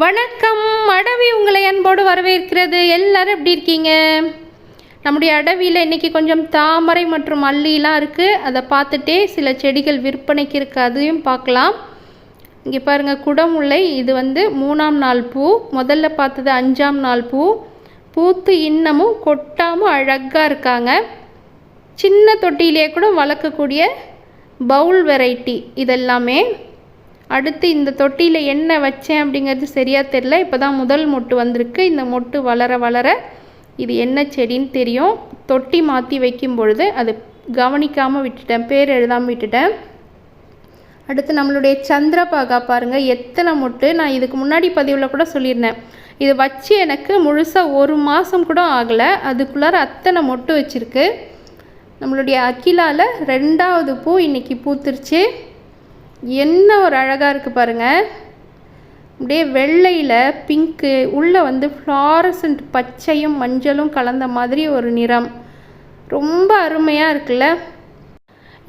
வணக்கம். அடவி உங்களை அன்போடு வரவேற்கிறது. எல்லாரும் எப்படி இருக்கீங்க? நம்முடைய அடவியில் இன்றைக்கி கொஞ்சம் தாமரை மற்றும் அல்லிலாம் இருக்குது அதை பார்த்துட்டே சில செடிகள் விற்பனைக்கு இருக்குது அதையும் பார்க்கலாம். இங்கே பாருங்கள் குடமுல்லை. இது வந்து மூணாம் நாள் பூ. முதல்ல பார்த்தது அஞ்சாம் நாள் பூ. பூத்து இன்னமும் கொட்டாமல் அழகாக இருக்காங்க. சின்ன தொட்டியிலே கூட வளர்க்கக்கூடிய பவுல் வெரைட்டி இதெல்லாமே. அடுத்து இந்த தொட்டியில் என்ன வச்சேன் அப்படிங்கிறது சரியாக தெரில இப்போ தான் முதல் மொட்டு வந்திருக்கு. இந்த மொட்டு வளர வளர இது என்ன செடின்னு தெரியும். தொட்டி மாற்றி வைக்கும் பொழுது அது கவனிக்காமல் விட்டுட்டேன். பேர் எழுதாமல் விட்டுட்டேன். அடுத்து நம்மளுடைய சந்திரபாகா பாருங்கள் எத்தனை மொட்டு? நான் இதுக்கு முன்னாடி பதிவில் கூட சொல்லியிருந்தேன். இது வச்சு எனக்கு முழுசாக ஒரு மாதம் கூட ஆகலை. அதுக்குள்ளார அத்தனை மொட்டு வச்சுருக்கு. நம்மளுடைய அகிலாவில் ரெண்டாவது பூ இன்றைக்கி பூத்துருச்சு. என்ன ஒரு அழகாக இருக்குது பாருங்கள் அப்படியே வெள்ளையில் பிங்க்கு உள்ளே வந்து ஃப்ளாரசன்ட் பச்சையும் மஞ்சளும் கலந்த மாதிரி ஒரு நிறம். ரொம்ப அருமையாக இருக்குல்ல?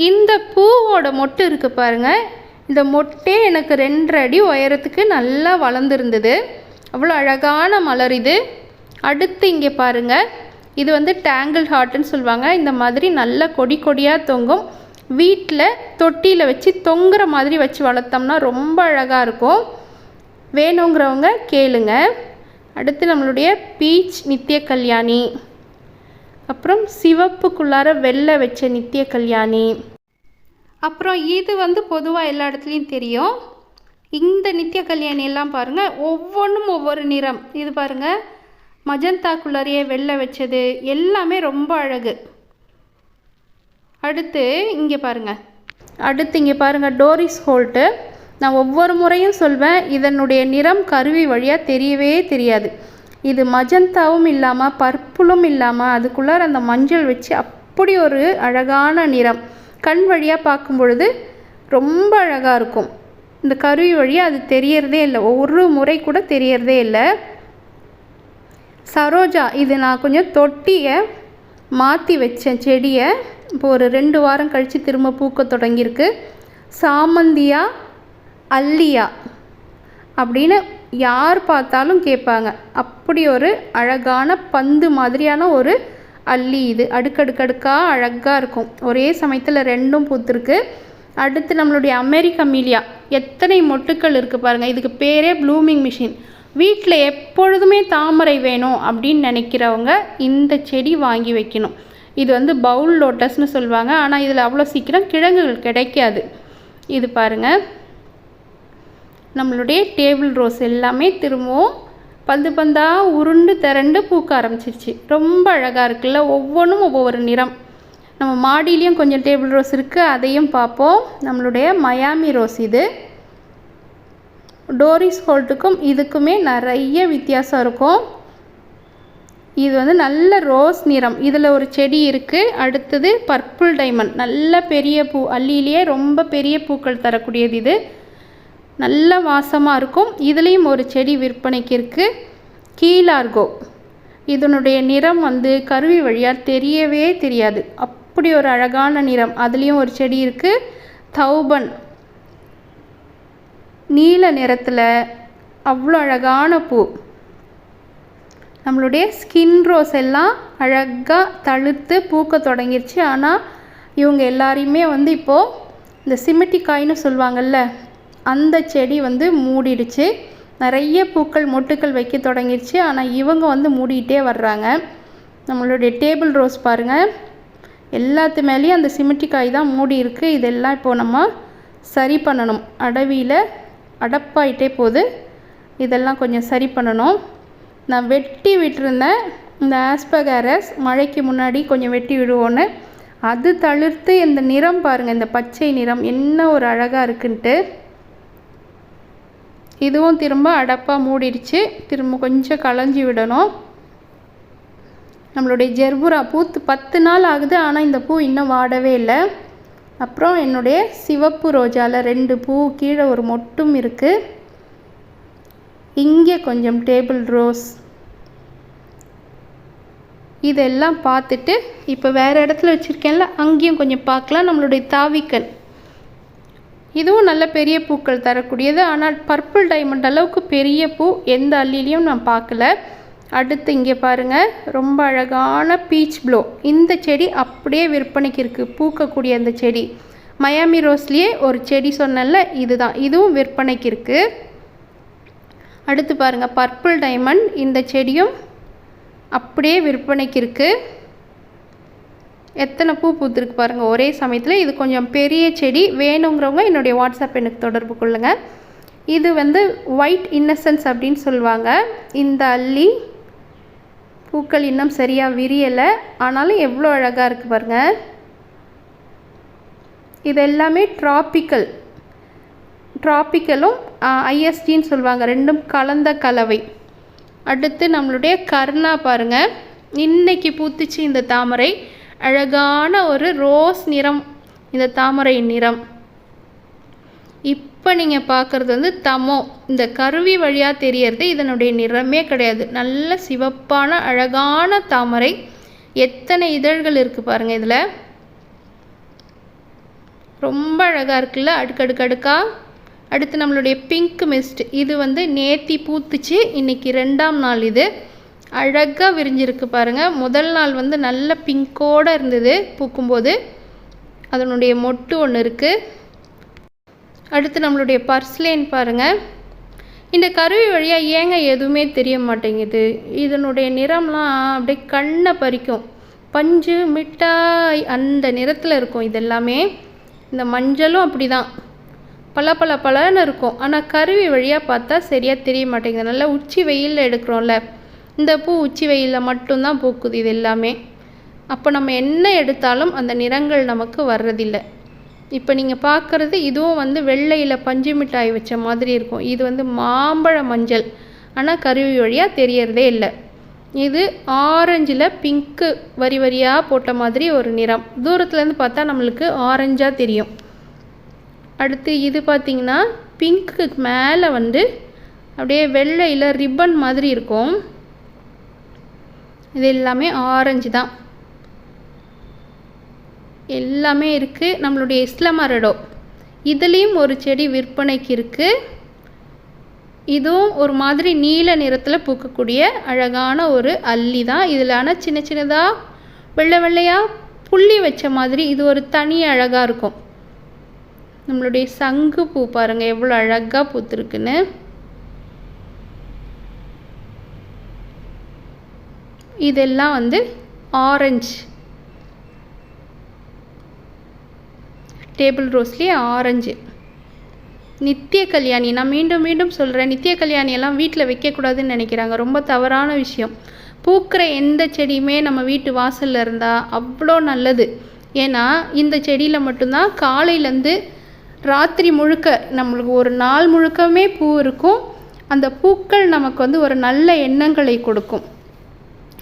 இந்த பூவோட மொட்டு இருக்குது பாருங்கள் இந்த மொட்டே எனக்கு ரெண்டரை அடி உயரத்துக்கு நல்லா வளர்ந்துருந்தது. அவ்வளோ அழகான மலர் இது. அடுத்து இங்கே பாருங்கள் இது வந்து டேங்கிள் ஹார்ட்னு சொல்லுவாங்க. இந்த மாதிரி நல்ல கொடி கொடியாக தொங்கும் வீட்டில் தொட்டியில் வச்சு தொங்குற மாதிரி வச்சு வளர்த்தோம்னா ரொம்ப அழகாக இருக்கும். வேணுங்கிறவங்க கேளுங்க. அடுத்து நம்மளுடைய பீச் நித்திய கல்யாணி. அப்புறம் சிவப்புக்குள்ளார வெள்ளை வச்ச நித்திய கல்யாணி. அப்புறம் இது வந்து பொதுவாக எல்லா இடத்துலையும் தெரியும். இந்த நித்திய கல்யாணி எல்லாம் பாருங்கள் ஒவ்வொன்றும் ஒவ்வொரு நிறம். இது பாருங்கள் மஜந்தாக்குள்ளாரையே வெள்ளை வச்சது எல்லாமே ரொம்ப அழகு. அடுத்து இங்கே பாருங்கள் அடுத்து இங்கே பாருங்கள் டோரிஸ் ஹோல்ட்டு நான் ஒவ்வொரு முறையும் சொல்வேன் இதனுடைய நிறம் கருவி வழியாக தெரியவே தெரியாது. இது மஜந்தாவும் இல்லாமல் பர்ப்புளும் இல்லாமல் அதுக்குள்ளார அந்த மஞ்சள் வச்சு அப்படி ஒரு அழகான நிறம். கண் வழியாக பார்க்கும் பொழுது ரொம்ப அழகாக இருக்கும். இந்த கருவி வழியாக அது தெரியறதே இல்லை. ஒரு முறை கூட தெரியறதே இல்லை. சரோஜா இது நான் கொஞ்சம் தொட்டியை மாற்றி வச்சேன் செடியை. இப்போ ஒரு ரெண்டு வாரம் கழித்து திரும்ப பூக்க தொடங்கியிருக்கு. சாமந்தியா அல்லியா அப்படின்னு யார் பார்த்தாலும் கேட்பாங்க. அப்படி ஒரு அழகான பந்து மாதிரியான ஒரு அல்லி இது. அடுக்கடுக்கடுக்காக அழகாக இருக்கும். ஒரே சமயத்தில் ரெண்டும் பூத்துருக்கு. அடுத்து நம்மளுடைய அமெரிக்க மீலியா எத்தனை மொட்டுக்கள் இருக்குது பாருங்கள் இதுக்கு பேரே ப்ளூமிங் மிஷின். வீட்டில் எப்பொழுதுமே தாமரை வேணும் அப்படின்னு நினைக்கிறவங்க இந்த செடி வாங்கி வைக்கணும். இது வந்து பவுல் லோட்டஸ்னு சொல்லுவாங்க ஆனால் இதில் அவ்வளோ சீக்கிரம் கிழங்குகள் கிடைக்காது. இது பாருங்கள் நம்மளுடைய டேபிள் ரோஸ் எல்லாமே திரும்பவும் பந்து பந்தாக உருண்டு திரண்டு பூக்க ஆரம்பிச்சிருச்சு. ரொம்ப அழகாக இருக்குல்ல? ஒவ்வொன்றும் ஒவ்வொரு நிறம். நம்ம மாடியிலையும் கொஞ்சம் டேபிள் ரோஸ் இருக்குது அதையும் பார்ப்போம். நம்மளுடைய மயாமி ரோஸ் இது. டோரிஸ் ஹோல்ட்டுக்கும் இதுக்குமே நிறைய வித்தியாசம் இருக்கும். இது வந்து நல்ல ரோஸ் நிறம். இதில் ஒரு செடி இருக்குது அடுத்தது பர்பிள் டைமண்ட். நல்ல பெரிய பூ அள்ளியிலேயே ரொம்ப பெரிய பூக்கள் தரக்கூடியது இது. நல்ல வாசமாக இருக்கும். இதுலேயும் ஒரு செடி விற்பனைக்கு இருக்குது கீழார்கோ. இதனுடைய நிறம் வந்து கருவி வழியாக தெரியவே தெரியாது. அப்படி ஒரு அழகான நிறம். அதுலேயும் ஒரு செடி இருக்குது தௌபன். நீல நிறத்தில் அவ்வளோ அழகான பூ. நம்மளுடைய ஸ்கின் ரோஸ் எல்லாம் அழகாக தழுத்து பூக்க தொடங்கிருச்சு. ஆனால் இவங்க எல்லாரையுமே வந்து இப்போது இந்த சிமிட்டிக்காய்னு சொல்லுவாங்கள்ல அந்த செடி வந்து மூடிடுச்சு. நிறைய பூக்கள் மொட்டுக்கள் வைக்க தொடங்கிடுச்சு ஆனால் இவங்க வந்து மூடிக்கிட்டே வர்றாங்க. நம்மளுடைய டேபிள் ரோஸ் பாருங்கள் எல்லாத்து மேலேயும் அந்த சிமிட்டிக்காய் தான் மூடி இருக்குது இதெல்லாம் இப்போது நம்ம சரி பண்ணணும். அடவியில் அடப்பாயிட்டே போகுது. இதெல்லாம் கொஞ்சம் சரி பண்ணணும். நான் வெட்டி விட்டுருந்தேன். இந்த ஆஸ்பகாரஸ் மழைக்கு முன்னாடி கொஞ்சம் வெட்டி விடுவோன்னு. அது தளிர்த்து இந்த நிறம் பாருங்கள் இந்த பச்சை நிறம் என்ன ஒரு அழகாக இருக்குன்ட்டு. இதுவும் திரும்ப அடப்பாக மூடிடுச்சு. திரும்ப கொஞ்சம் களைஞ்சி விடணும். நம்மளுடைய ஜெர்புரா பூத்து பத்து நாள் ஆகுது ஆனால் இந்த பூ இன்னும் வாடவே இல்லை. அப்புறம் என்னுடைய சிவப்பு ரோஜாவில் ரெண்டு பூ கீழே ஒரு மொட்டும் இருக்குது இங்கே கொஞ்சம் டேபிள் ரோஸ் இதெல்லாம் பார்த்துட்டு இப்போ வேறு இடத்துல வச்சுருக்கேன்ல அங்கேயும் கொஞ்சம் பார்க்கலாம் நம்மளுடைய தாவிக்கல் இதுவும் நல்ல பெரிய பூக்கள் தரக்கூடியது ஆனால் பர்பிள் டைமண்ட் அளவுக்கு பெரிய பூ எந்த அள்ளிலையும் நான் பார்க்கல. அடுத்து இங்கே பாருங்கள் ரொம்ப அழகான பீச் ப்ளோ இந்த செடி அப்படியே விற்பனைக்கு இருக்குது பூக்கக்கூடிய அந்த செடி. மயாமி ரோஸ்லேயே ஒரு செடி சொன்னல இதுதான். இதுவும் விற்பனைக்கு இருக்குது அடுத்து பாருங்கள் பர்பிள் டைமண்ட் இந்த செடியும் அப்படியே விற்பனைக்கு இருக்குது எத்தனை பூ பூத்துருக்கு பாருங்கள் ஒரே சமயத்தில் இது கொஞ்சம் பெரிய செடி வேணுங்கிறவங்க என்னுடைய வாட்ஸ்அப் எனக்கு தொடர்பு கொள்ளுங்கள் இது வந்து ஒயிட் இன்னசென்ஸ் அப்படின்னு சொல்லுவாங்க. இந்த அள்ளி பூக்கள் இன்னும் சரியாக விரியலை ஆனாலும் எவ்வளோ அழகாக இருக்குது பாருங்கள் இது எல்லாமே ட்ராபிக்கல் ட்ராபிக்கலும் ஐஎஸ்டின்னு சொல்லுவாங்க. ரெண்டும் கலந்த கலவை. அடுத்து நம்மளுடைய கர்ணா பாருங்கள் இன்னைக்கு பூத்துச்சு இந்த தாமரை. அழகான ஒரு ரோஸ் நிறம். இந்த தாமரை நிறம். இப்போ நீங்கள் பார்க்குறது வந்து தமோ. இந்த கருவி வழியாக தெரியறது இதனுடைய நிறமே கிடையாது. நல்ல சிவப்பான அழகான தாமரை. எத்தனை இதழ்கள் இருக்குது பாருங்கள் இதில். ரொம்ப அழகாக இருக்குல்ல? அடுக்கடுக்கடுக்காக அடுத்து நம்மளுடைய பிங்க் மிஸ்ட் இது வந்து நேத்தி பூத்துச்சு. இன்றைக்கி ரெண்டாம் நாள் இது. அழகாக விரிஞ்சிருக்கு பாருங்கள் முதல் நாள் வந்து நல்ல பிங்கோடு இருந்தது பூக்கும்போது. அதனுடைய மொட்டு ஒன்று இருக்குது அடுத்து நம்மளுடைய பர்ஸ்லேன் பாருங்கள் இந்த கருவி வழியாக ஏங்க எதுவுமே தெரிய மாட்டேங்குது. இதனுடைய நிறம்லாம் அப்படியே கண்ணை பறிக்கும். பஞ்சு மிட்டாய் அந்த நிறத்தில் இருக்கும் இதெல்லாமே. இந்த மஞ்சளும் அப்படி தான் பல பல பலன்னு இருக்கும். ஆனால் கருவி வழியாக பார்த்தா சரியாக தெரிய மாட்டேங்குது. நல்லா உச்சி வெயிலில் எடுக்கிறோம்ல. இந்த பூ உச்சி வெயிலில் மட்டும்தான் பூக்குது இது எல்லாமே. அப்போ நம்ம என்ன எடுத்தாலும் அந்த நிறங்கள் நமக்கு வர்றதில்லை. இப்போ நீங்கள் பார்க்குறது இதுவும் வந்து வெள்ளையில் பஞ்சு மிட்டாய் வச்ச மாதிரி இருக்கும். இது வந்து மாம்பழ மஞ்சள். ஆனால் கருவி வழியாக தெரியறதே இல்லை. இது ஆரஞ்சில் பிங்க்கு வரி வரியாக போட்ட மாதிரி ஒரு நிறம். தூரத்துலேருந்து பார்த்தா நம்மளுக்கு ஆரஞ்சாக தெரியும். அடுத்து இது பார்த்திங்கன்னா பிங்க்கு மேலே வந்து அப்படியே வெள்ளையில் ரிப்பன் மாதிரி இருக்கும். இது எல்லாமே ஆரஞ்சு தான். எல்லாமே இருக்குது நம்மளுடைய இஸ்லமரடோ இதுலேயும் ஒரு செடி விற்பனைக்கு இருக்குது இதுவும் ஒரு மாதிரி நீல நிறத்தில் பூக்கக்கூடிய அழகான ஒரு அல்லி தான். இதில் ஆனால் சின்ன சின்னதாக வெள்ளை வெள்ளையாக புள்ளி வச்ச மாதிரி இது ஒரு தனி அழகாக இருக்கும். நம்மளுடைய சங்கு பூ பாருங்கள் எவ்வளோ அழகாக பூத்துருக்குன்னு. இதெல்லாம் வந்து ஆரஞ்சு டேபிள் ரோஸ்லேயே ஆரஞ்சு நித்திய கல்யாணி நான் மீண்டும் மீண்டும் சொல்கிறேன் நித்திய கல்யாணியெல்லாம் வீட்டில் வைக்கக்கூடாதுன்னு நினைக்கிறாங்க. ரொம்ப தவறான விஷயம். பூக்கிற எந்த செடியுமே நம்ம வீட்டு வாசலில் இருந்தால் அவ்வளோ நல்லது. ஏன்னா இந்த செடியில் மட்டும்தான் காலையிலேருந்து ராத்திரி முழுக்க நம்மளுக்கு ஒரு நாள் முழுக்கமே பூ இருக்கும். அந்த பூக்கள் நமக்கு வந்து ஒரு நல்ல எண்ணங்களை கொடுக்கும்.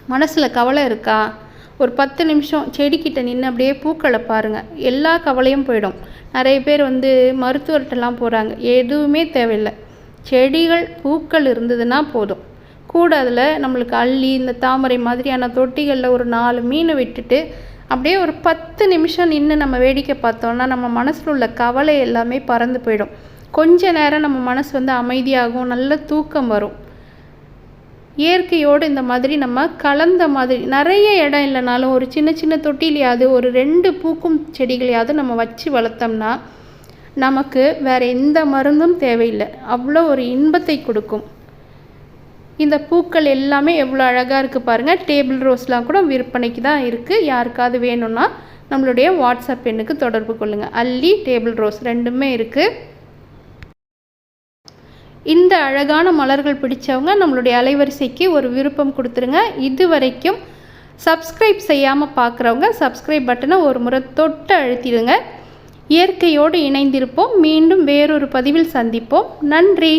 மனசில் கவலை இருக்கா? ஒரு பத்து நிமிஷம் செடிக்கிட்ட நின்று அப்படியே பூக்களை பாருங்கள் எல்லா கவலையும் போயிடும். நிறைய பேர் வந்து மருத்துவர்கிட்டலாம் போகிறாங்க எதுவுமே தேவையில்லை. செடிகள் பூக்கள் இருந்ததுன்னா போதும். கூட அதில் நம்மளுக்கு அள்ளி இந்த தாமரை மாதிரியான தொட்டிகளில் ஒரு நாலு மீனை விட்டுட்டு அப்படியே ஒரு பத்து நிமிஷம் நின்று நம்ம வேடிக்கை பார்த்தோம்னா நம்ம மனசில் உள்ள கவலை எல்லாமே பறந்து போயிடும். கொஞ்ச நேரம் நம்ம மனசு வந்து அமைதியாகும் நல்ல தூக்கம் வரும். இயற்கையோடு இந்த மாதிரி நம்ம கலந்த மாதிரி நிறைய இடம் இல்லைனாலும் ஒரு சின்ன சின்ன தொட்டிலையாவது ஒரு ரெண்டு பூக்கும் செடிகளையாவது நம்ம வச்சு வளர்த்தோம்னா நமக்கு வேறு எந்த மருந்தும் தேவையில்லை. அவ்வளோ ஒரு இன்பத்தை கொடுக்கும். இந்த பூக்கள் எல்லாமே எவ்வளோ அழகாக இருக்குது பாருங்கள் டேபிள் ரோஸ்லாம் கூட விற்பனைக்கு தான் இருக்குது யாருக்காவது வேணும்னா நம்மளுடைய வாட்ஸ்அப் எண்ணுக்கு தொடர்பு கொள்ளுங்கள் அல்லி டேபிள் ரோஸ் ரெண்டுமே இருக்குது இந்த அழகான மலர்கள் பிடிச்சவங்க நம்மளுடைய அலைவரிசைக்கு ஒரு விருப்பம் கொடுத்துருங்க. இது வரைக்கும் சப்ஸ்கிரைப் செய்யாமல் பார்க்குறவங்க சப்ஸ்கிரைப் பட்டனை ஒரு முறை தொட்டு அழுத்திடுங்க. இயற்கையோடு இணைந்திருப்போம். மீண்டும் வேறொரு பதிவில் சந்திப்போம். நன்றி.